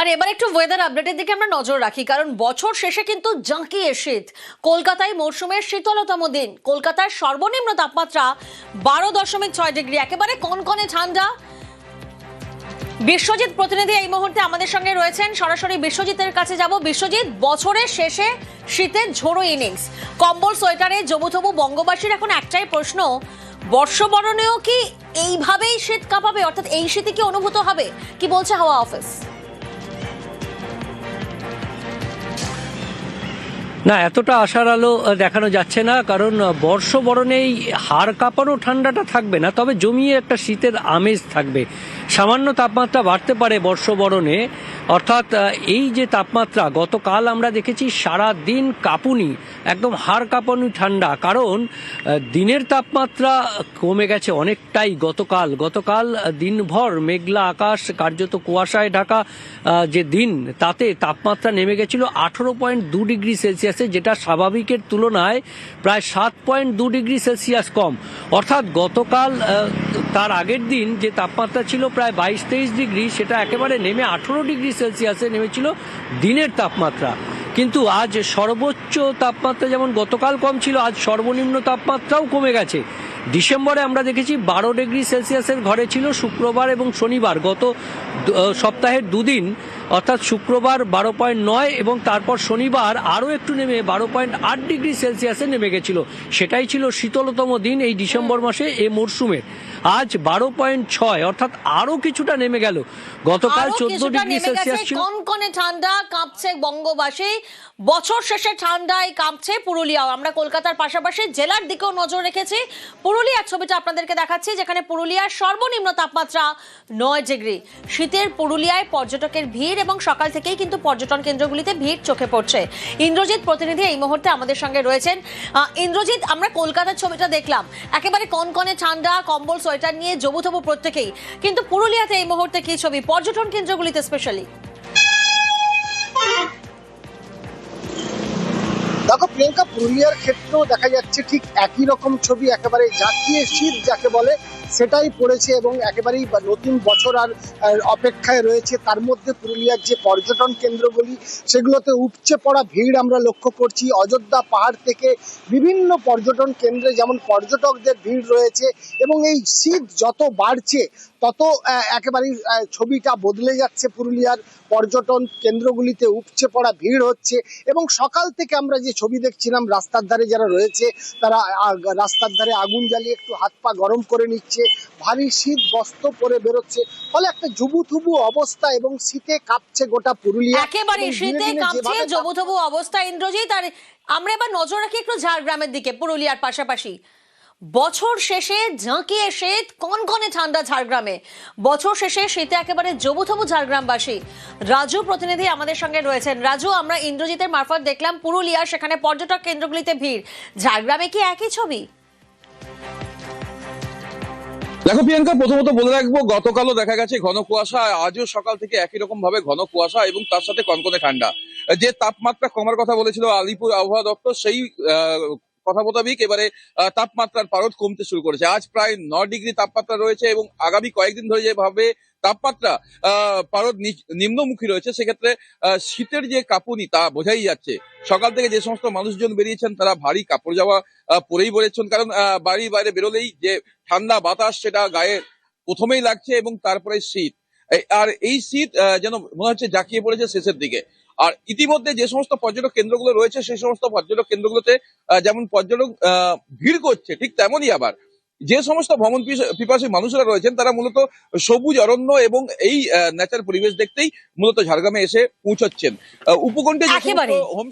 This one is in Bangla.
আর এবার একটু ওয়েদার আপডেটের দিকে আমরা নজর রাখি, কারণ বছর শেষে কিন্তু জাঁকিয়ে শীত। কলকাতায় মরশুমের শীতলতম দিন। কলকাতার সর্বনিম্ন তাপমাত্রা বারো দশমিক ছয় ডিগ্রি, একেবারে কনকনে ঠান্ডা। বিশ্বজিৎ প্রতিনিধি এই মুহূর্তে আমাদের সঙ্গে রয়েছেন। সরাসরি বিশ্বজিতের কাছে যাব। বিশ্বজিৎ, বছরের শেষে শীতের ঝোড়ো ইনিংস কম্বল, সোয়েটারে জবুথবু বঙ্গবাসীর এখন একটাই প্রশ্ন, বর্ষবরণেও কি এইভাবেই শীত কাঁপাবে? অর্থাৎ এই শীতে কি অনুভূত হবে? কি বলছে হাওয়া অফিস? না, এতটা আশার আলো দেখানো যাচ্ছে না, কারণ বর্ষবরণেই হাড় কাঁপানো ঠান্ডাটা থাকবে না, তবে জমিয়ে একটা শীতের আমেজ থাকবে। সামান্য তাপমাত্রা বাড়তে পারে বর্ষবরণে। অর্থাৎ এই যে তাপমাত্রা, গতকাল আমরা দেখেছি সারা দিন কাঁপুনি, একদম হাড় কাঁপানি ঠান্ডা, কারণ দিনের তাপমাত্রা কমে গেছে অনেকটাই গতকাল। গতকাল দিনভর মেঘলা আকাশ, কার্যত কুয়াশায় ঢাকা যে দিন, তাতে তাপমাত্রা নেমে গেছিল আঠেরো পয়েন্ট দু ডিগ্রি সেলসিয়াসে। যেটা স্বাভাবিকের তুলনায় প্রায় সাত পয়েন্ট দু ডিগ্রি সেলসিয়াস কম। অর্থাৎ গতকাল তার আগের দিন যে তাপমাত্রা ছিল প্রায় বাইশ তেইশ ডিগ্রি, সেটা একেবারে নেমে আঠেরো ডিগ্রি সেলসিয়াসে নেমেছিল দিনের তাপমাত্রা। কিন্তু আজ সর্বোচ্চ তাপমাত্রা যেমন গতকাল কম ছিল, আজ সর্বনিম্ন তাপমাত্রাও কমে গেছে। ডিসেম্বরে আমরা দেখেছি বারো ডিগ্রি সেলসিয়াসের ঘরে ছিল শুক্রবার এবং শনিবার। গত সপ্তাহের দুদিন অর্থাৎ শুক্রবার বারো পয়েন্ট নয় এবং তারপর শনিবার আরও একটু নেমে বারো পয়েন্ট আট ডিগ্রি সেলসিয়াসে নেমে গেছিল। সেটাই ছিল শীতলতম দিন এই ডিসেম্বর মাসে এ মরশুমের আজ বারো পয়েন্ট ছয় অর্থাৎ আরও কিছুটা নেমে গেল। গতকাল চোদ্দ ডিগ্রি সেলসিয়াস ছিল। কনকনে ঠান্ডা কাঁপছে বঙ্গবাসী। বছর শেষে ঠান্ডায় কাঁপছে পুরুলিয়াও আমরা কলকাতার পাশাপাশি জেলার দিকেও নজর রেখেছি। পুরুলিয়ার ছবিটা আপনাদেরকে দেখাচ্ছি যেখানে পুরুলিয়ার সর্বনিম্ন তাপমাত্রা নয় ডিগ্রি। শীতের পুরুলিয়ায় পর্যটকের ভিড় এবং সকাল থেকেই কিন্তু পর্যটন কেন্দ্রগুলিতে ভিড় চোখে পড়ছে। ইন্দ্রজিৎ প্রতিনিধি এই মুহূর্তে আমাদের সঙ্গে রয়েছেন। ইন্দ্রজিৎ, আমরা কলকাতার ছবিটা দেখলাম। একেবারে কন কনে ঠান্ডা, কম্বল, সোয়েটার নিয়ে জবুথবু প্রত্যেকেই। কিন্তু পুরুলিয়াতে এই মুহূর্তে কি ছবি? পর্যটন কেন্দ্রগুলিতে স্পেশালি দেখো, প্রিয়াঙ্কা পুরুলিয়ার ক্ষেত্রেও দেখা যাচ্ছে ঠিক একই রকম ছবি, একেবারে জাকিয়ে শীত যাকে বলে, সেটাই পড়েছে এবং একেবারেই নতুন বছর আর অপেক্ষায় রয়েছে। তার মধ্যে পুরুলিয়ার যে পর্যটন কেন্দ্রগুলি, সেগুলোতে উপচে পড়া ভিড় আমরা লক্ষ্য করছি। অযোধ্যা পাহাড় থেকে বিভিন্ন পর্যটন কেন্দ্রে যেমন পর্যটকদের ভিড় রয়েছে এবং এই শীত যত বাড়ছে, তত একেবারেই ছবিটা বদলে যাচ্ছে পুরুলিয়ার পর্যটন কেন্দ্রগুলিতে উপচে পড়া ভিড় হচ্ছে এবং সকাল থেকে আমরা যে ছবি দেখছিলাম রাস্তার ধারে যারা রয়েছে তারা রাস্তার ধারে আগুন জ্বালিয়ে একটু হাত পা গরম করে নিচ্ছে। ভারী শীত বস্ত্র পরে বেরোচ্ছে। ফলে একটা জুবুথুবু অবস্থা এবং শীতে কাঁপছে গোটা পুরুলিয়া। একেবারে শীতে কাঁপছে জবুথবু অবস্থা। ইন্দ্রজিৎ আর আমরা এবার নজর রাখি একটু ঝাড়গ্রামের দিকে পুরুলিয়ার পাশাপাশি। বছর শেষে ঝাঁকিয়ে শীত কনকনে ঠান্ডা ঝাড়গ্রামে। বছর শেষে শীতে একেবারে জবুথবু ঝাড়গ্রামবাসী। রাজু প্রতিনিধি আমাদের সঙ্গে রয়েছেন। রাজু, আমরা ইন্দ্রজিতের মারফত দেখলাম পুরুলিয়া সেখানে পর্যটক কেন্দ্রগুলিতে ভিড়। ঝাড়গ্রামে কি একই ছবি? দেখো প্রিয়াঙ্কা, প্রথমত বলে রাখব, গতকালও দেখা গেছে ঘন কুয়াশা, আজও সকাল থেকে একই রকম ভাবে ঘন কুয়াশা এবং তার সাথে কনকনে ঠান্ডা। যে তাপমাত্রা কমার কথা বলেছিল আলিপুর আবহাওয়া দপ্তর, সেই কথা মোতাবেক এবারে তাপমাত্রার পারদ কমতে শুরু করেছে। আজ প্রায় ন ডিগ্রি তাপমাত্রা রয়েছে এবং আগামী কয়েকদিন ধরে যেভাবে তাপমাত্রা পারদ নিম্নমুখী রয়েছে সেক্ষেত্রে শীতের যে কাঁপুনি তা বোঝাই যাচ্ছে। সকাল থেকে যে সমস্ত মানুষজন বেরিয়েছেন তারা ভারী কাপড় আহ, পরেই বলেছেন। কারণ বাড়ির বাইরে বেরোলেই যে ঠান্ডা বাতাস সেটা গায়ে প্রথমেই লাগছে এবং তারপরে শীত। আর এই শীত যেন মনে হচ্ছে জাঁকিয়ে পড়েছে শেষের দিকে। আর ইতিমধ্যে যে সমস্ত পর্যটক কেন্দ্রগুলো রয়েছে সেই সমস্ত পর্যটক কেন্দ্রগুলোতে যেমন পর্যটক আহ, ভিড় করছে ঠিক তেমনই আবার। যে সমস্ত ভ্রমণ পিস- পিপাসী মানুষরা রয়েছেন তারা মূলত সবুজ অরণ্য এবং এই ন্যাচার পরিবেশ দেখতেই মূলত ঝাড়গ্রামে এসে পৌঁছচ্ছেন। উপকণ্ঠে হোম